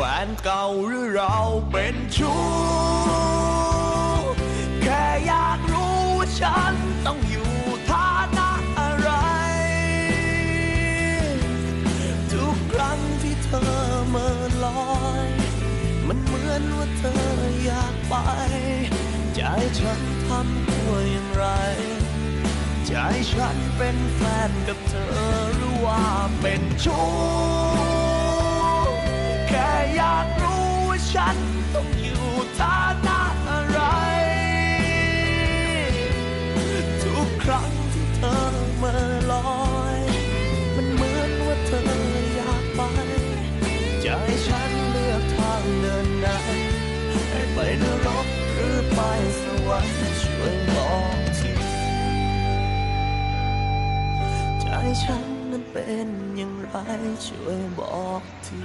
ฟนเก่าหรือเราเป็นชู้ แค่อยากรู้ว่าฉันต้องอยู่ฐานะอะไร ทุกครั้งที่เธอเมื่อลอย มันเหมือนว่าเธออยากไปจะให้ฉันทำตัวอย่างไรจะให้ฉันเป็นแฟนกับเธอหรือว่าเป็นชู้ ฉันต้องอยู่ฐานะอะไร ทุกครั้งที่เธอเมื่อลอย มันเหมือนว่าเธออยากไป จะให้ฉันเลือกทางเดินไหนให้ไปนรกหรือไปสวรรค์ช่วยบอกทีจะให้ฉันนั้นเป็นอย่างไรช่วยบอกที